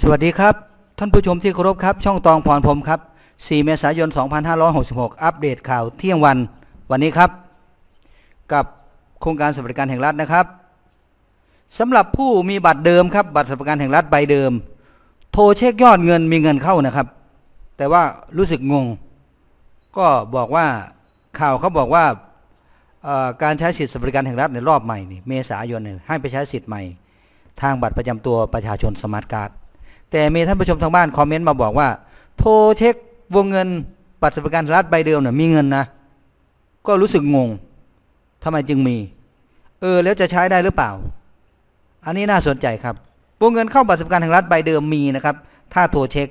สวัสดีครับ ท่านผู้ชมที่เคารพครับ ช่องตองพรพรมครับ 4 เมษายน 2566 อัปเดตข่าวเที่ยงวันวันนี้ครับ กับโครงการสวัสดิการแห่งรัฐนะครับสำหรับผู้มีบัตรเดิมครับบัตรสวัสดิการแห่งรัฐใบเดิม โทรเช็คยอดเงินมีเงินเข้านะครับ แต่ว่ารู้สึกงง ก็บอกว่าข่าวเขาบอกว่าการใช้สิทธิสวัสดิการแห่งรัฐในรอบใหม่นี่เมษายนให้ไปใช้สิทธิ์ใหม่ ทางบัตรประจำตัวประชาชนสมาร์ทการ์ด แต่มีท่านผู้ชมทางบ้านคอมเมนต์มาบอกว่า โทรเช็ควงเงินบัตรสวัสดิการรัฐใบเดิมเนี่ยมีเงินนะ ก็รู้สึกงงทำไมจึงมี เออ แล้วจะใช้ได้หรือเปล่า อันนี้น่าสนใจครับวงเงินเข้าบัตรสวัสดิการแห่งรัฐใบเดิมมีนะครับ ถ้าโทรเช็ค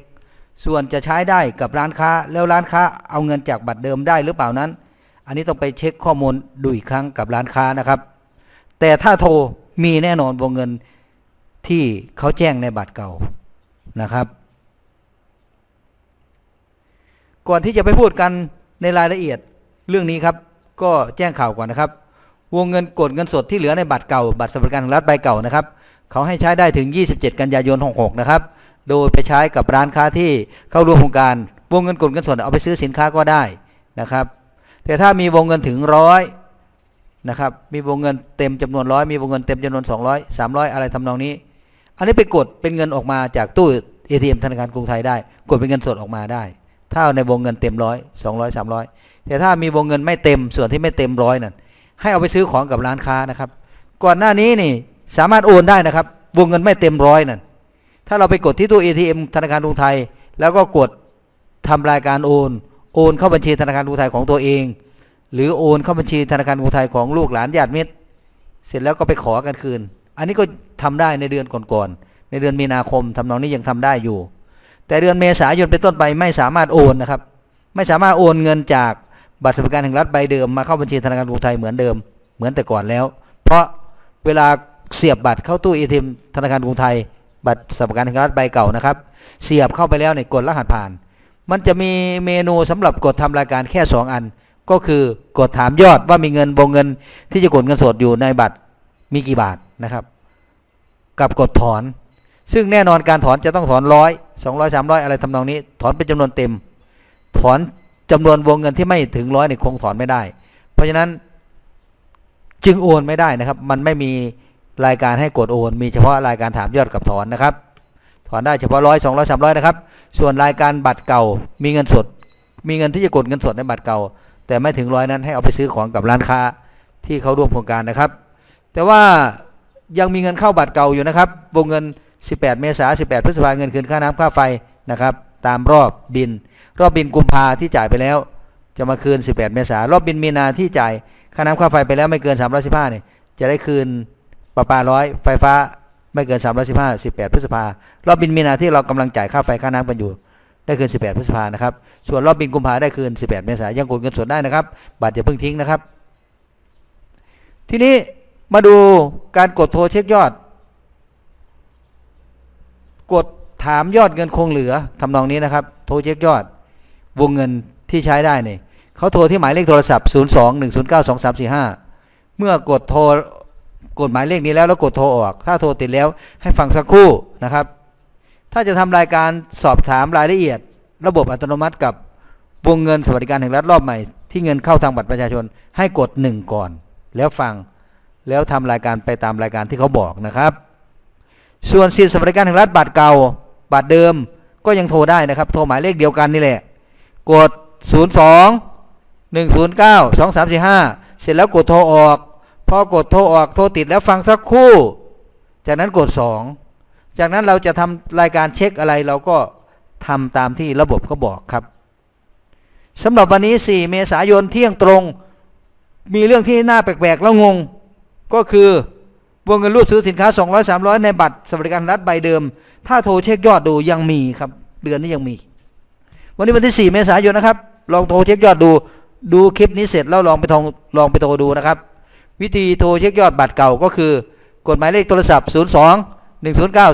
ส่วนจะใช้ได้กับร้านค้า แล้วร้านค้าเอาเงินจากบัตรเดิมได้หรือเปล่านั้น อันนี้ต้องไปเช็คข้อมูลดูอีกครั้งกับร้านค้านะครับ แต่ถ้าโทรมีแน่นอนวงเงินที่เขาแจ้งในบัตรเก่า นะครับ ก่อนที่จะไปพูดกันในรายละเอียดเรื่องนี้ครับ ก็แจ้งข่าวก่อนนะครับ วงเงินกดเงินสดที่เหลือในบัตรเก่า บัตรสวัสดิการแห่งรัฐใบเก่านะครับเขาให้ใช้ได้ถึง 27 กันยายน 66 นะครับ โดยไปใช้กับร้านค้าที่เข้าร่วมโครงการ วงเงินกดเงินสดเอาไปซื้อสินค้าก็ได้นะครับ แต่ถ้ามีวงเงินถึงร้อยนะครับ มีวงเงินเต็มจำนวนร้อยมีวงเงินเต็มจำนวน 200 300 อะไรทำนองนี้ อันนี้ไปกดเป็นเงินออกมาจากตู้ ATM ธนาคารกรุงไทยได้ กดเป็นเงินสดออกมาได้ ถ้าในวงเงินเต็มร้อยสองร้อยสามร้อยแต่ถ้ามีวงเงินไม่เต็มส่วนที่ไม่เต็มร้อยนั่นให้เอาไปซื้อของกับร้านค้านะครับ ก่อนหน้านี้นี่สามารถโอนได้นะครับ วงเงินไม่เต็มร้อยนั่นถ้าเราไปกดที่ตู้ ATM ธนาคารกรุงไทย แล้วก็กดทำรายการโอน โอนเข้าบัญชีธนาคารกรุงไทยของตัวเอง หรือโอนเข้าบัญชีธนาคารกรุงไทยของลูกหลานญาติมิตร เสร็จแล้วก็ไปขอกันคืน อันนี้ก็ ทำได้ในเดือนก่อนๆในเดือนมีนาคมทำนองนี้ยังทำได้อยู่ แต่เดือนเมษายนเป็นต้นไปไม่สามารถโอนนะครับ ไม่สามารถโอนเงินจากบัตรสวัสดิการแห่งรัฐใบเดิมมาเข้าบัญชีธนาคารกรุงไทยเหมือนเดิม เหมือนแต่ก่อนแล้ว เพราะเวลาเสียบบัตรเข้าตู้ ATM ธนาคารกรุงไทย บัตรสวัสดิการแห่งรัฐใบเก่านะครับ เสียบเข้าไปแล้วเนี่ยกดรหัสผ่าน มันจะมีเมนูสำหรับกดทำรายการแค่ 2 อัน ก็คือกดถามยอดว่ามีเงินวงเงินที่จะกดเงินสดอยู่ในบัตรมีกี่บาทนะครับ กับกดถอน ซึ่งแน่นอนการถอนจะต้องถอนร้อยสองร้อยสามร้อยอะไรทำนองนี้ ถอนเป็นจำนวนเต็ม ถอนจำนวนวงเงินที่ไม่ถึงร้อยเนี่ยคงถอนไม่ได้ เพราะฉะนั้นจึงโอนไม่ได้นะครับ มันไม่มีรายการให้กดโอน มีเฉพาะรายการถามยอดกับถอนนะครับ ถอนได้เฉพาะร้อยสองร้อยสามร้อยนะครับ ส่วนรายการบัตรเก่ามีเงินสด มีเงินที่จะกดเงินสดในบัตรเก่า แต่ไม่ถึงร้อยนั้นให้เอาไปซื้อของกับร้านค้าที่เขาร่วมโครงการนะครับ แต่ว่า ยังมีเงินเข้าบัตรเก่าอยู่นะครับ วงเงิน 18 เมษายน18 พฤษภาคมเงินคืนค่าน้ำค่าไฟนะครับ ตามรอบบิน รอบบินกุมภาที่จ่ายไปแล้ว จะมาคืน 18 เมษายนรอบบินมีนาที่จ่ายค่าน้ำค่าไฟไปแล้วไม่เกิน 315เนี่ยจะได้คืนประปาร้อยไฟฟ้าไม่เกิน 315 18 พฤษภารอบบินมีนาที่เรากำลังจ่ายค่าไฟค่าน้ำกันอยู่ ได้คืน 18 พฤษภานะครับ ส่วนรอบบินกุมภาได้คืน 18 เมษายนยังกดเงินสดได้นะครับบัตรอย่าเพิ่งทิ้งนะครับ ทีนี้ มาดูการกดโทรเช็คยอด กดถามยอดเงินคงเหลือทำนองนี้นะครับ โทรเช็คยอด วงเงินที่ใช้ได้เนี่ยเขาโทรที่หมายเลขโทรศัพท์ 0 2 1 0 9 2 3 4 5 เมื่อกดโทรกดหมายเลขนี้แล้วแล้วกดโทรออก ถ้าโทรติดแล้วให้ฟังสักครู่นะครับ ถ้าจะทำรายการสอบถามรายละเอียด ระบบอัตโนมัติกับวงเงินสวัสดิการแห่งรัฐรอบใหม่ ที่เงินเข้าทางบัตรประชาชนให้กด 1 ก่อน แล้วฟัง แล้วทำรายการไปตามรายการที่เขาบอกนะครับ ส่วนสิทธิสวัสดิการแห่งรัฐบัตรเก่าบัตรเดิมก็ยังโทรได้นะครับ โทรหมายเลขเดียวกันนี่แหละ กด 02 109 2345 เสร็จแล้วกดโทรออก พอกดโทรออกโทรติดแล้วฟังสักคู่ จากนั้นกด 2 จากนั้นเราจะทำรายการเช็คอะไรเราก็ทำตามที่ระบบเขาบอกครับสำหรับวันนี้ 4 เมษายนเที่ยงตรง มีเรื่องที่น่าแปลกๆแล้วงง ก็คือวงเงินรูดซื้อสินค้า 200 300 ในบัตรสวัสดิการรัฐใบเดิม ถ้าโทรเช็คยอดดูยังมีครับ เดือนนี้ยังมี วันนี้วันที่ 4 เมษายนนะครับ ลองโทรเช็คยอดดู ดูคลิปนี้เสร็จแล้วลองไปทองลองไปโทรดูนะครับ วิธีโทรเช็คยอดบัตรเก่าก็คือกดหมายเลขโทรศัพท์ 02 109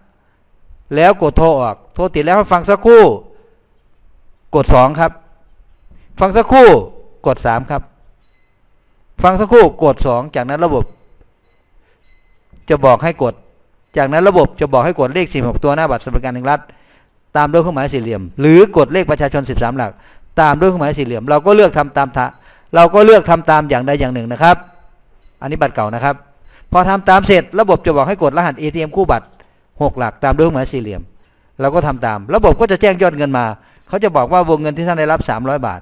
2345 แล้วกดโทรออก โทรติดแล้วฟังสักครู่ กด 2 ครับ ฟังสักครู่ กด 3 ครับ ฟังสักครู่กด2จากนั้นระบบ จะบอกให้กด จากนั้นระบบจะบอกให้กดเลข16ตัวหน้าบัตรสวัสดิการแห่งรัฐ ตามด้วยเครื่องหมายสี่เหลี่ยม หรือกดเลขประชาชน 13 หลัก ตามด้วยเครื่องหมายสี่เหลี่ยม เราก็เลือกทำตามทะเราก็เลือกทำตามอย่างใดอย่างหนึ่งนะครับ อันนี้บัตรเก่านะครับ พอทำตามเสร็จ ระบบจะบอกให้กดรหัส ATM คู่บัตร 6 หลัก ตามด้วยเครื่องหมายสี่เหลี่ยม เราก็ทำตาม ระบบก็จะแจ้งยอดเงินมา เขาจะบอกว่าวงเงินที่ท่านได้รับ 300 บาท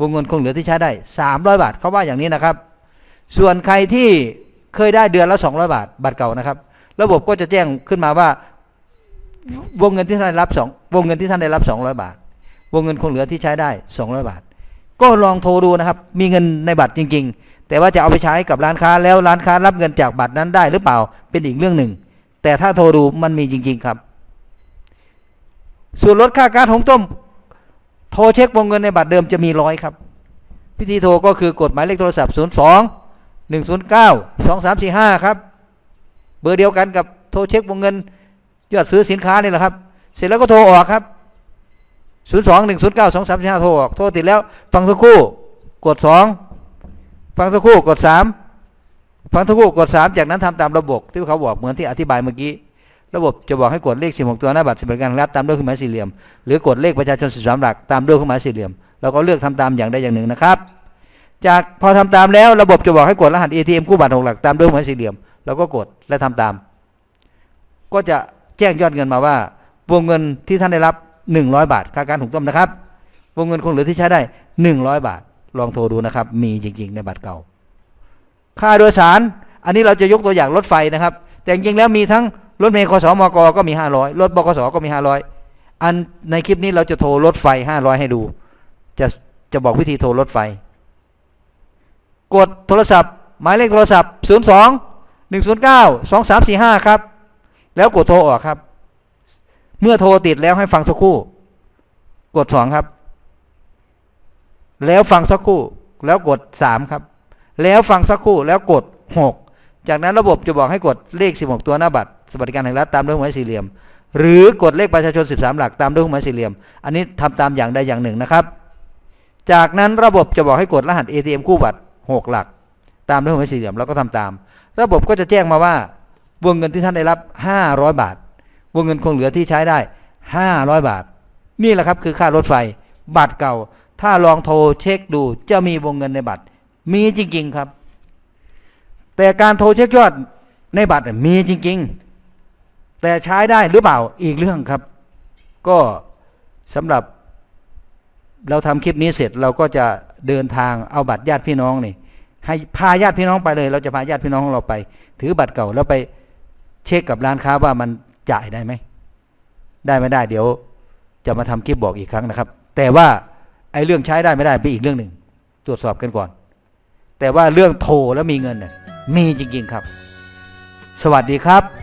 วงเงินคงเหลือที่ใช้ได้ 300 บาทเขาว่าอย่างนี้นะครับ ส่วนใครที่เคยได้เดือนละ 200 บาทบัตรเก่านะครับ ระบบก็จะแจ้งขึ้นมาว่า วงเงินที่ท่านได้รับสองวงเงินที่ท่านได้รับ 200 บาท วงเงินคงเหลือที่ใช้ได้ 200 บาท ก็ลองโทรดูนะครับ มีเงินในบัตรจริง ๆ แต่ว่าจะเอาไปใช้กับร้านค้าแล้วร้านค้ารับเงินจากบัตรนั้นได้หรือเปล่าเป็นอีกเรื่องหนึ่ง แต่ถ้าโทรดูมันมีจริง ๆครับ ส่วนลดค่าการหงต้ม โทรเช็ควงเงินในบัตรเดิมจะมีร้อยครับ วิธีโทรก็คือกดหมายเลขโทรศัพท์ 02 109 2345 ครับ เบอร์เดียวกันกับโทรเช็ควงเงิน ยอดซื้อสินค้านี่แหละครับ เสร็จแล้วก็โทรออกครับ 02 109 2345 โทรออกโทรติดแล้ว ฟังสักครู่กด 2 ฟังสักครู่กด 3 ฟังสักครู่กด 3 จากนั้นทำตามระบบที่เขาบอกเหมือนที่อธิบายเมื่อกี้ระบบจะบอกให้กดเลข 16 ตัวหน้าบัตรสวัสดิการรัฐตามด้วยเครื่องหมายสี่เหลี่ยม หรือกดเลขประชาชน 13 หลักตามด้วยเครื่องหมายสี่เหลี่ยมเราก็เลือกทำตามอย่างใดอย่างหนึ่งนะครับ จากพอทำตามแล้วระบบจะบอกให้กดรหัส ATM คู่บัตรหกหลักตามด้วยหมายสี่เหลี่ยมเราก็กดและทำตาม ก็จะแจ้งยอดเงินมาว่าวงเงินที่ท่านได้รับ 100 บาทค่าการถูกต้มนะครับ วงเงินคงเหลือที่ใช้ได้ 100 บาท ลองโทรดูนะครับ มีจริง ๆ ในบัตรเก่า ค่าโดยสาร อันนี้เราจะยกตัวอย่างรถไฟนะครับ แต่จริงแล้วมีทั้งรถเมล์คสมกก็มี 500 รถบกสก็มี 500 อันในคลิปนี้เราจะโทรรถไฟ 500 ให้ดู จะจะบอกวิธีโทรรถไฟ กดโทรศัพท์ หมายเลขโทรศัพท์ 02 109 2345 ครับ แล้วกดโทรออกครับ เมื่อโทรติดแล้วให้ฟังสักครู่ กด 2 ครับ แล้วฟังสักครู่ แล้วกด 3 ครับ แล้วฟังสักครู่แล้วกด 6 จากนั้นระบบจะบอกให้กดเลข 16 ตัวหน้าบัตรสวัสดิการแห่งรัฐตามด้วยหัวหมายสี่เหลี่ยม หรือกดเลขประชาชน 13 หลักตามด้วยหัวหมายสี่เหลี่ยม อันนี้ทำตามอย่างใดอย่างหนึ่งนะครับ จากนั้นระบบจะบอกให้กดรหัส ATM คู่บัตร 6 หลัก ตามด้วยหัวสี่เหลี่ยมแล้วก็ทำตาม ระบบก็จะแจ้งมาว่า วงเงินที่ท่านได้รับ 500 บาท วงเงินคงเหลือที่ใช้ได้ 500 บาท นี่แหละครับคือค่ารถไฟ บัตรเก่า ถ้าลองโทรเช็คดูจะมีวงเงินในบัตร มีจริง ๆครับ แต่การโทรเช็คยอดในบัตรมีจริง ๆ แต่ใช้ได้หรือเปล่าอีกเรื่องครับ ก็สำหรับเราทำคลิปนี้เสร็จเราก็จะเดินทางเอาบัตรญาติพี่น้องนี่ ให้พาญาติพี่น้องไปเลย เราจะพาญาติพี่น้องของเราไป ถือบัตรเก่าแล้วไปเช็คกับร้านค้าว่ามันจ่ายได้ไหมได้ไม่ได้ เดี๋ยวจะมาทำคลิปบอกอีกครั้งนะครับ แต่ว่าไอ้เรื่องใช้ได้ไม่ได้เป็นอีกเรื่องหนึ่งตรวจสอบกันก่อน แต่ว่าเรื่องโทรแล้วมีเงินเนี่ยมีจริง ๆ ครับ สวัสดีครับ